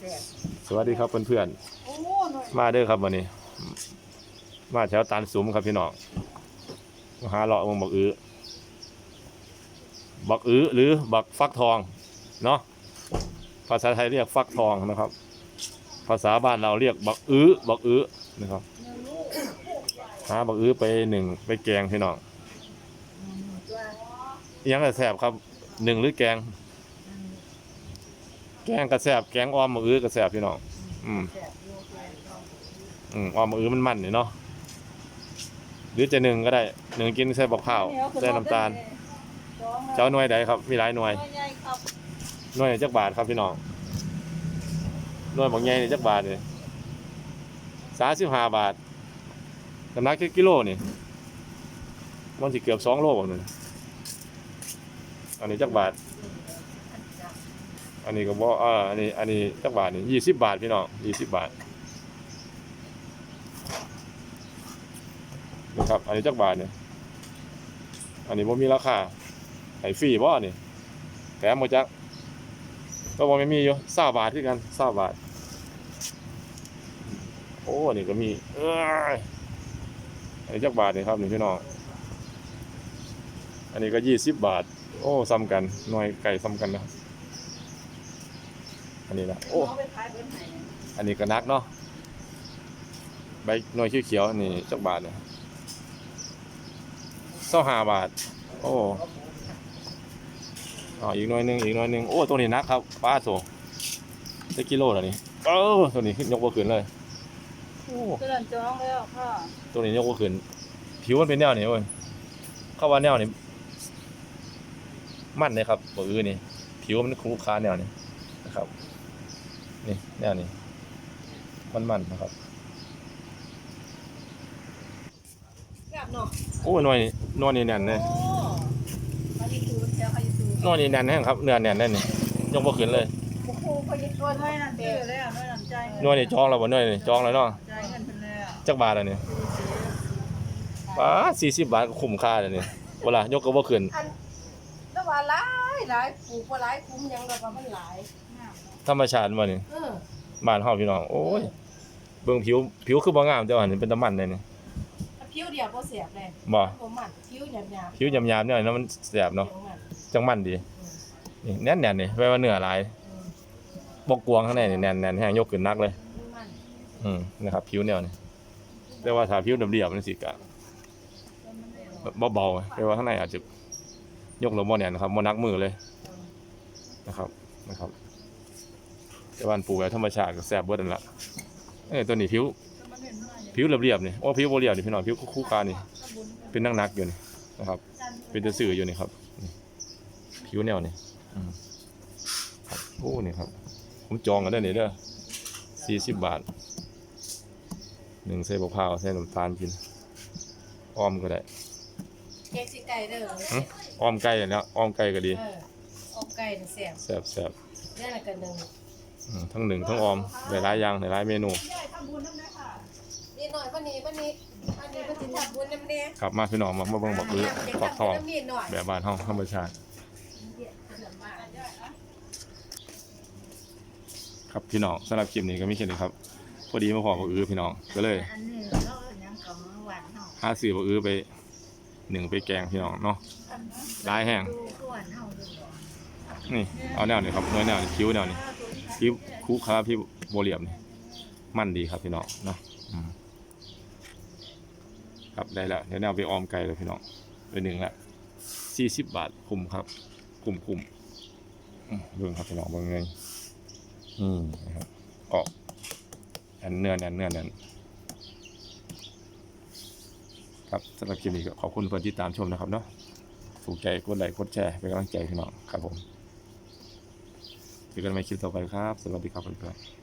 แซ่บสวัสดีครับเพื่อนโอ้หน่อยๆมาเด้อครับวันนี้ มาแถวตานสุมครับพี่น้องมาหาเลาะเมึงบักอื้อบักอื้อหรือบักฟักทองเนาะภาษาไทยเรียกฟักทองนะครับ ภาษาบ้านเราเรียกบักอื้อบักอื้อนะครับหาบักอื้อไปหนึ่งไปแกงพี่น้องตัวอิหยังกระแสบครับหนึ่งหรือแกง แกงกระแสบแกงออมบักอื้อกระแสบพี่น้องอืมอืมออมมือมันมันนี่เนาะหรือจะหนึ่งก็ได้หนึ่งกินใส่บอกข้าวใส่น้ำตาล เจ้าหน่วยใดครับ มีหลายหน่วยหน่วยจักบาทครับพี่น้องหน่วยบอกใหญ่นี่จักบาทนี่สามสิบห้าบาทน้ำหนักแค่กิโลนี่มันสิเกือบสองโลบ่นึงอันนี้จักบาท อันนี้ก็บ่อ่าอันนี้ อันนี้จักบาทนี่ยี่สิบบาทพี่น้องยี่สิบบาทนะครับ อันนี้จักบาทเนี่ยอันนี้บ่มีราคาให้ฟรีบ่นี่แถมบ่จักก็บ่แม่มีอยู่20บาทคือกัน20บาท โอ้นี่ก็มี เอ้ยอันนี้จักบาทนี่ครับนี่พี่น้องอันนี้ก็20บบาท โอ้ซ้ำกันหน่วยไก่ซ้ำกันนะ อันนี้นะโอ้เอาไปขายเบิ่นให้อันนี้ก็นักเนาะใบหน่วยเขียวๆนี่จักบาทเนี่ยเศร้าห้าบาท โอ้อ๋ออีกหน่วยหนึ่งอีกหน่วยหนึ่งโอ้ตัวนี้นักครับป้าโซได้กิโลแล้วนี่เออตัวนี้ขึ้นยกบ่ขึ้นเลยโอ้เตือนจองแล้วค่ะตัวนี้ยกบ่ขึ้นผิวมันเป็นแนวนี้เว้ยเข้าว่าแนวนี้มันเลยครับบ่อือนี่ผิวมันคูค้าแนวนี้นะครับ นี่แนวนี้ มันมันๆนะครับกลับเนาะโอ้หน่วยนี่หน่วยนี่แน่นเลยโอ้ไปยิสูแถวไปยิสูหน่วยนี่แน่นแห้งครับเนื้อแน่นแน่นนี่ยกบ่ขึ้นเลยโอ้โหไปยิตัวน้อยนั่นเด้อแล้วน้อยนั่นใจเงินหน่วยนี่จองแล้วบ่หน่วยนี่จองแล้วเนาะใจเงินเพิ่นแล้วจักบาทแล้วนี่ป้า40บาทก็คุ้มค่าแล้วนี่เวลายกก็บ่ขึ้นอันแต่ว่าหลายหลายปลูกว่าหลายคุ้มหยังดอกว่ามันหลายงามเนาะ ธรรมชาติบ่นี่เออบ้านเฮาพี่น้องโอ้ยเบิ่งผิวผิวคือบ่งามแต่ว่านี่เป็นตะมันเลยนี่ถ้าผิวเดียวบ่เสียบเลยบ่บ่มันผิวหยาบๆผิวหยาบๆเนี่ยเนาะมันแสบเนาะผิวมันจังมันดีนี่แน่นๆนี่แปลว่าเนื้อหลายอืมบ่กวางข้างในนี่แน่นๆแห้งยกขึ้นนักเลยมันอืมนะครับผิวแนวนี่แต่ว่าถ้าผิวเรียบๆมันสิกะเบาๆแต่ว่าข้างในอาจจะยกแล้วบ่แน่นนะครับบ่หนักมือเลยนะครับนะครับ แต่ว่าอันปลูกแบบธรรมชาติก็แซ่บเบิดนั่นล่ะเอ้ยตัวนี้ผิวมันเห็นมาอย่างผิวเรียบๆนี่โอ้ผิวบ่เรียบนี่พี่น้องผิวคู่ๆกานี่ตำบลเป็นนักๆอยู่นี่นะครับ เป็นจะสื่ออยู่นี่ครับนี่ผิวแนวนี่อืมครับโอ้นี่ครับ ผมจองกันได้นี่เด้อสี่สิบบาทหนึ่งใส่บะพร้าวใส่น้ำตาลกินอ้อมก็ได้แกงสิไก่เด้อหึอ้อมไก่แล้วอ้อมไก่ก็ดีเอออบไก่นี่แซ่บแซ่บแซ่บเรื่องอะไรกันหนึงอืม ทั้งหนึ่งทั้งอ้อมหลายๆอย่างหลายๆเมนูนี่หน่อยวันนี้วันนี้วันนี้มันสิทำบุญนำแน่กลับมาพี่น้องมามาเบิ่งบักเบือปักทองน้ำนี่หน่อยแบบบ้านห้องธรรมชาติครับพี่น้องสำหรับคลิปนี้ก็มีแค่นี้ครับพอดีมาขอบักอื้อพี่น้องก็เลยอันนี้เราเอาหยังของหวานเนาะหาซื้อบักอื้อไปหนึ่งไปแกงพี่น้องเนาะได้แห้งดูคือหวานเฮาดูบ่นี่เอาแนวนี้ครับเนื้อแนวนี้คิ้วแนวนี้ คิ้วคู่ค้าพี่โบเหลี่ยมนี่นดีครับพี่น้องนะครับได้แล้วเดี๋ยวแนวไปออมไก่เลยพี่น้องไปหนึ่งละสี่สิบบาทคุ้มครับคุ้มคุ้มเบิ่งครับพี่น้องเบิ่งเงินอืมนะครับออกอันเนื้อแน่นเนื้อแน่นครับสำหรับคลิปนี้ขอบคุณเพื่อนที่ตามชมนะครับเนาะถูกใจกดไลค์กดแชร์เป็นกำลังใจพี่น้องครับผม เจอกันใหม่คลิปต่อไปครับ สวัสดีครับเพื่อนๆ